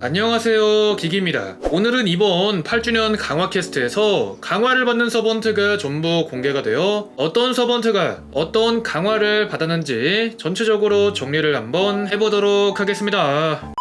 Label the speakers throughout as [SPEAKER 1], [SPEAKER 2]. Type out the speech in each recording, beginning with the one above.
[SPEAKER 1] 안녕하세요 기기입니다. 오늘은 이번 8주년 강화 캐스트에서 강화를 받는 서번트가 전부 공개가 되어 어떤 서번트가 어떤 강화를 받았는지 전체적으로 정리를 한번 해보도록 하겠습니다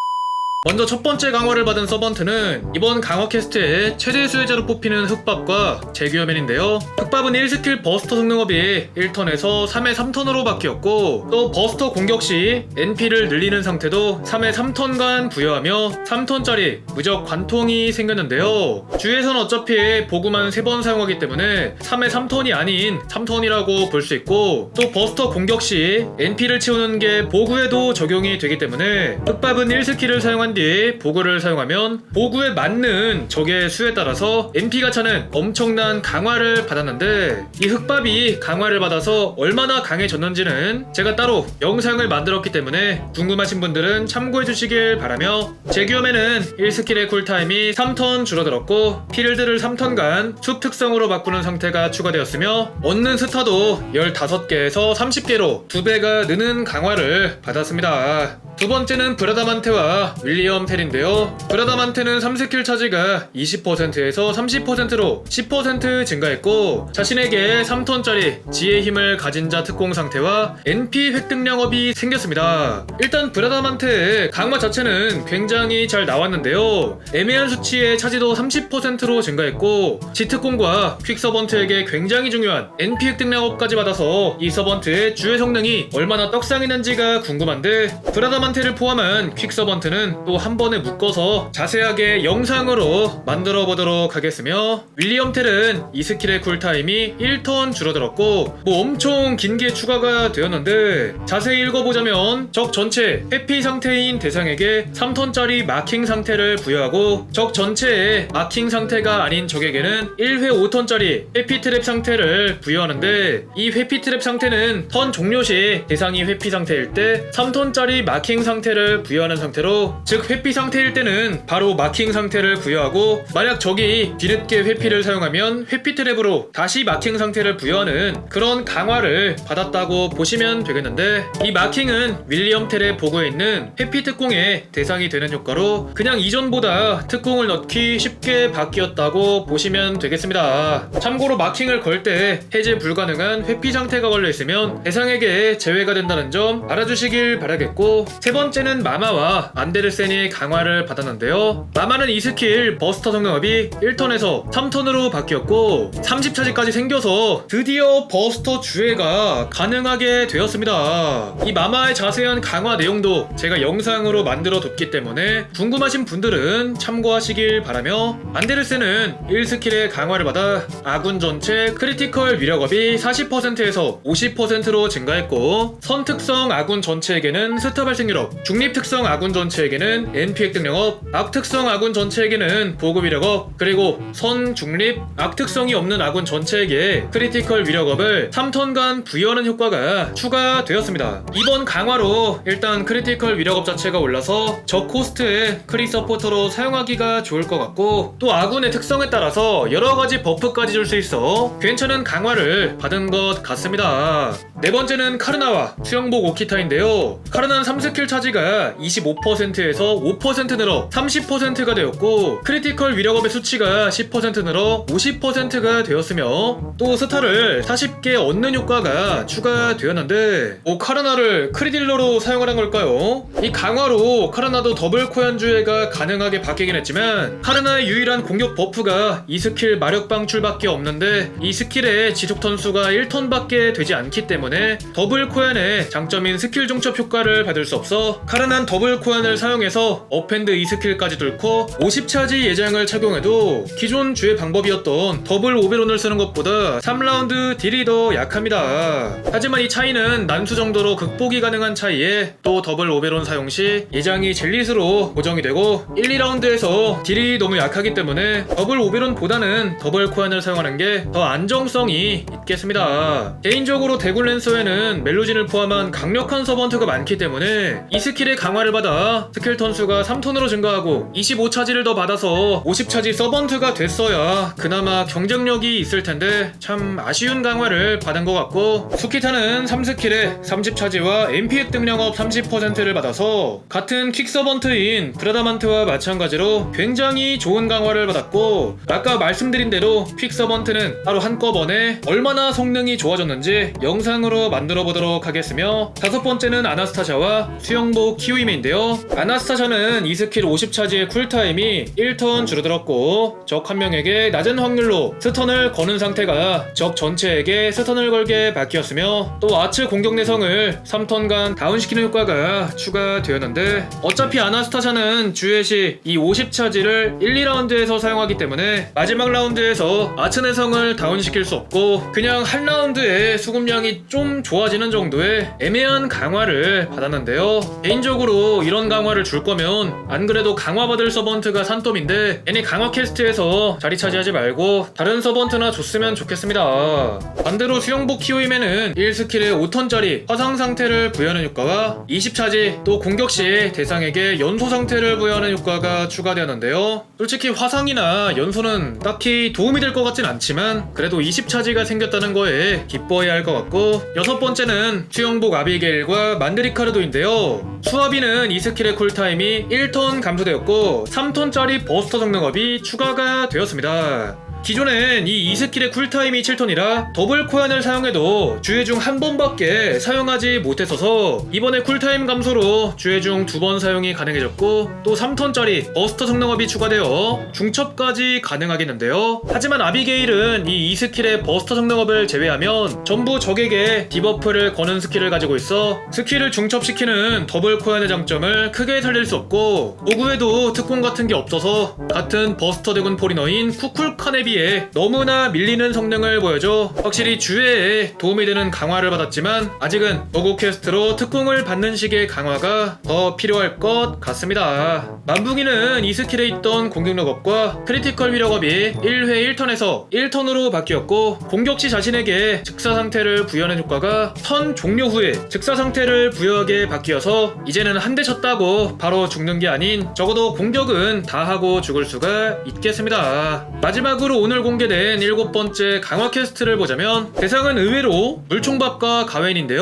[SPEAKER 1] 먼저 첫 번째 강화를 받은 서번트는 이번 강화 캐스트의 최대 수혜자로 뽑히는 흑밥과 제규어맨인데요. 흑밥은 1스킬 버스터 성능업이 1턴에서 3회 3턴으로 바뀌었고 또 버스터 공격 시 NP를 늘리는 상태도 3회 3턴간 부여하며 3턴짜리 무적 관통이 생겼는데요. 주에선 어차피 보구만 3번 사용하기 때문에 3회 3턴이 아닌 3턴이라고 볼 수 있고 또 버스터 공격 시 NP를 채우는 게 보구에도 적용이 되기 때문에 흑밥은 1스킬을 사용한 뒤 보구를 사용하면 보구에 맞는 적의 수에 따라서 NP가 차는 엄청난 강화를 받았는데 이 흑밥이 강화를 받아서 얼마나 강해졌는지는 제가 따로 영상을 만들었기 때문에 궁금하신 분들은 참고해 주시길 바라며 제규어맨은 1스킬의 쿨타임이 3턴 줄어들었고 필드를 3턴간 숲 특성으로 바꾸는 상태가 추가되었으며 얻는 스타도 15개에서 30개로 2배가 느는 강화를 받았습니다. 두 번째는 브라다만테와 윌리엄 텔인데요. 브라다만테는 3스킬 차지가 20%에서 30%로 10% 증가했고 자신에게 3톤짜리 지혜 힘을 가진 자 특공 상태와 NP 획득량업이 생겼습니다. 일단 브라다만테의 강화 자체는 굉장히 잘 나왔는데요. 애매한 수치의 차지도 30%로 증가했고 지특공과 퀵 서번트에게 굉장히 중요한 NP 획득량업까지 받아서 이 서번트의 주의 성능이 얼마나 떡상했는지가 궁금한데 브라 다만테를 포함한 퀵 서번트는 또 한 번에 묶어서 자세하게 영상으로 만들어 보도록 하겠으며 윌리엄 텔은 이 스킬의 쿨타임이 1턴 줄어들었고 뭐 엄청 긴 게 추가가 되었는데 자세히 읽어보자면 적 전체 회피 상태인 대상에게 3턴짜리 마킹 상태를 부여하고 적 전체의 마킹 상태가 아닌 적에게는 1회 5턴짜리 회피 트랩 상태를 부여하는데 이 회피 트랩 상태는 턴 종료 시 대상이 회피 상태일 때 3턴짜리 마킹 상태를 부여하는 상태로 즉 회피 상태일 때는 바로 마킹 상태를 부여하고 만약 적이 뒤늦게 회피를 사용하면 회피 트랩으로 다시 마킹 상태를 부여하는 그런 강화를 받았다고 보시면 되겠는데 이 마킹은 윌리엄 텔의 보고에 있는 회피 특공의 대상이 되는 효과로 그냥 이전보다 특공을 넣기 쉽게 바뀌었다고 보시면 되겠습니다. 참고로 마킹을 걸 때 해제 불가능한 회피 상태가 걸려 있으면 대상에게 제외가 된다는 점 알아주시길 바라겠고 세 번째는 마마와 안데르센이 강화를 받았는데요. 마마는 이 스킬 버스터 성능업이 1턴에서 3턴으로 바뀌었고 30차지까지 생겨서 드디어 버스터 주회가 가능하게 되었습니다. 이 마마의 자세한 강화 내용도 제가 영상으로 만들어 뒀기 때문에 궁금하신 분들은 참고하시길 바라며 안데르센은 1스킬의 강화를 받아 아군 전체 크리티컬 위력업이 40%에서 50%로 증가했고 선특성 아군 전체에게는 스타 발생 유럽 중립 특성 아군 전체에게는 NP 획득 영업 악특성 아군 전체에게는 보급 위력업 그리고 선 중립 악특성이 없는 아군 전체에게 크리티컬 위력업을 3턴간 부여하는 효과가 추가되었습니다. 이번 강화로 일단 크리티컬 위력업 자체가 올라서 적 코스트의 크리 서포터로 사용하기가 좋을 것 같고 또 아군의 특성에 따라서 여러가지 버프까지 줄 수 있어 괜찮은 강화를 받은 것 같습니다. 네 번째는 카르나와 수영복 오키타인데요. 카르나는 3 스킬 차지가 25%에서 5% 늘어 30%가 되었고 크리티컬 위력업의 수치가 10% 늘어 50%가 되었으며 또 스타를 40개 얻는 효과가 추가되었는데 뭐 카르나를 크리딜러로 사용하는 걸까요? 이 강화로 카르나도 더블 코연주회가 가능하게 바뀌긴 했지만 카르나의 유일한 공격 버프가 이 스킬 마력 방출밖에 없는데 이 스킬의 지속 턴수가 1턴밖에 되지 않기 때문에 더블 코연의 장점인 스킬 중첩 효과를 받을 수 없어 카르난 더블 코연을 사용해서 업핸드 2스킬까지 뚫고 50차지 예장을 착용해도 기존 주의 방법이었던 더블 오베론을 쓰는 것보다 3라운드 딜이 더 약합니다. 하지만 이 차이는 난수 정도로 극복이 가능한 차이에 또 더블 오베론 사용 시 예장이 젤릿으로 고정이 되고 1, 2라운드에서 딜이 너무 약하기 때문에 더블 오베론보다는 더블 코안을 사용하는 게 더 안정성이 있겠습니다. 개인적으로 대굴 랜서에는 멜로진을 포함한 강력한 서번트가 많기 때문에 이 스킬의 강화를 받아 스킬 턴수가 3턴으로 증가하고 25차지를 더 받아서 50차지 서번트가 됐어야 그나마 경쟁력이 있을 텐데 참 아쉬운 강화를 받은 것 같고 수키타는 3스킬에 30차지와 MP 등량업 30%를 받아서 같은 킥 서번트인 브라다만트와 마찬가지로 굉장히 좋은 강화를 받았고 아까 말씀드린 대로 퀵 서번트는 하루 한꺼번에 얼마나 성능이 좋아졌는지 영상으로 만들어 보도록 하겠으며 다섯 번째는 아나스타샤와 수영복 키우임인데요. 아나스타샤는 이 스킬 50차지의 쿨타임이 1턴 줄어들었고 적 한 명에게 낮은 확률로 스턴을 거는 상태가 적 전체에게 스턴을 걸게 바뀌었으며 또 아츠 공격 내성을 3턴간 다운시키는 효과가 추가되었는데 어차피 아나스타샤는 주회 시이 50차지를 1, 2라운드에서 사용하기 때문에 마지막 라운드에서 아츠 내성을 다운시킬 수 없고 그냥 한 라운드에 수급량이 좀 좋아지는 정도의 애매한 강화를 받았는데요 개인적으로 이런 강화를 줄 거면 안 그래도 강화받을 서번트가 산더미인데 괜히 강화 캐스트에서 자리 차지하지 말고 다른 서번트나 줬으면 좋겠습니다 반대로 수영복 키우임에는 1스킬에 5턴짜리 화상 상태를 부여하는 효과와 20차지 또 공격 시 대상에게 연소 상태를 부여하는 효과가 추가되었는데요. 솔직히 화상이나 연소는 딱히 도움이 될 것 같진 않지만 그래도 20차지가 생겼다는 거에 기뻐해야 할 것 같고 여섯 번째는 수영복 아비게일과 만드리카르도인데요. 수아비는 이 스킬의 쿨타임이 1턴 감소되었고 3턴짜리 버스터 성능업이 추가가 되었습니다. 기존엔 이 2스킬의 쿨타임이 7턴이라 더블 코안을 사용해도 주회 중 한 번밖에 사용하지 못했어서 이번에 쿨타임 감소로 주회 중 두 번 사용이 가능해졌고 또 3턴짜리 버스터 성능업이 추가되어 중첩까지 가능하겠는데요. 하지만 아비게일은 이 2스킬의 버스터 성능업을 제외하면 전부 적에게 디버프를 거는 스킬을 가지고 있어 스킬을 중첩시키는 더블 코안의 장점을 크게 살릴 수 없고 오구에도 특공 같은 게 없어서 같은 버스터 대군 포리너인 쿠쿨칸에 비해 너무나 밀리는 성능을 보여줘 확실히 주회에 도움이 되는 강화를 받았지만 아직은 오구 퀘스트로 특공을 받는 식의 강화가 더 필요할 것 같습니다 만붕이는 이 스킬에 있던 공격력 업과 크리티컬 위력업이 1회 1턴에서 1턴으로 바뀌었고 공격 시 자신에게 즉사 상태를 부여하는 효과가 턴 종료 후에 즉사 상태를 부여하게 바뀌어서 이제는 한 대 쳤다고 바로 죽는 게 아닌 적어도 공격은 다 하고 죽을 수가 있겠습니다. 마지막으로 오늘 공개된 일곱 번째 강화 퀘스트를 보자면 대상은 의외로 물총밥과 가웬인데요.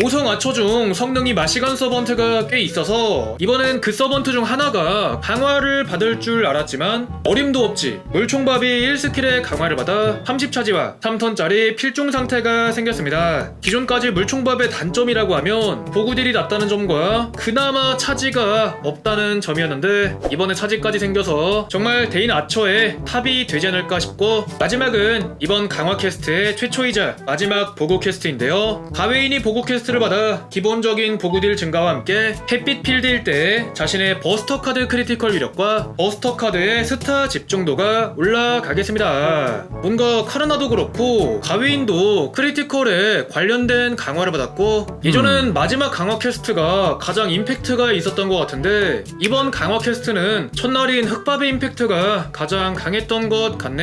[SPEAKER 1] 5성 아처 중 성능이 마시간 서번트가 꽤 있어서 이번엔 그 서번트 중 하나가 강화를 받을 줄 알았지만 어림도 없지 물총밥이 1스킬의 강화를 받아 30차지와 3턴짜리 필중 상태가 생겼습니다. 기존까지 물총밥의 단점이라고 하면 보구딜이 낮다는 점과 그나마 차지가 없다는 점이었는데 이번에 차지까지 생겨서 정말 대인 아처의 탑이 되지 않을까 싶고 마지막은 이번 강화 퀘스트의 최초이자 마지막 보고 퀘스트인데요. 가웨인이 보고 퀘스트를 받아 기본적인 보구딜 증가와 함께 햇빛 필드일 때 자신의 버스터 카드 크리티컬 위력과 버스터 카드의 스타 집중도가 올라가겠습니다. 뭔가 카르나도 그렇고 가웨인도 크리티컬에 관련된 강화를 받았고 예전엔 마지막 강화 퀘스트가 가장 임팩트가 있었던 것 같은데 이번 강화 퀘스트는 첫날인 흑밥의 임팩트가 가장 강했던 것 같네요.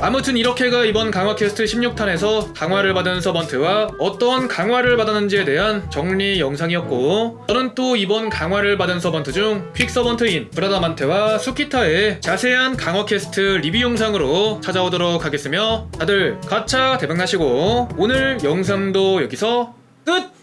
[SPEAKER 1] 아무튼 이렇게가 이번 강화 퀘스트 16탄에서 강화를 받은 서번트와 어떤 강화를 받았는지에 대한 정리 영상이었고 저는 또 이번 강화를 받은 서번트 중 퀵 서번트인 브라다만테와 수키타의 자세한 강화 퀘스트 리뷰 영상으로 찾아오도록 하겠으며 다들 가차 대박나시고 오늘 영상도 여기서 끝!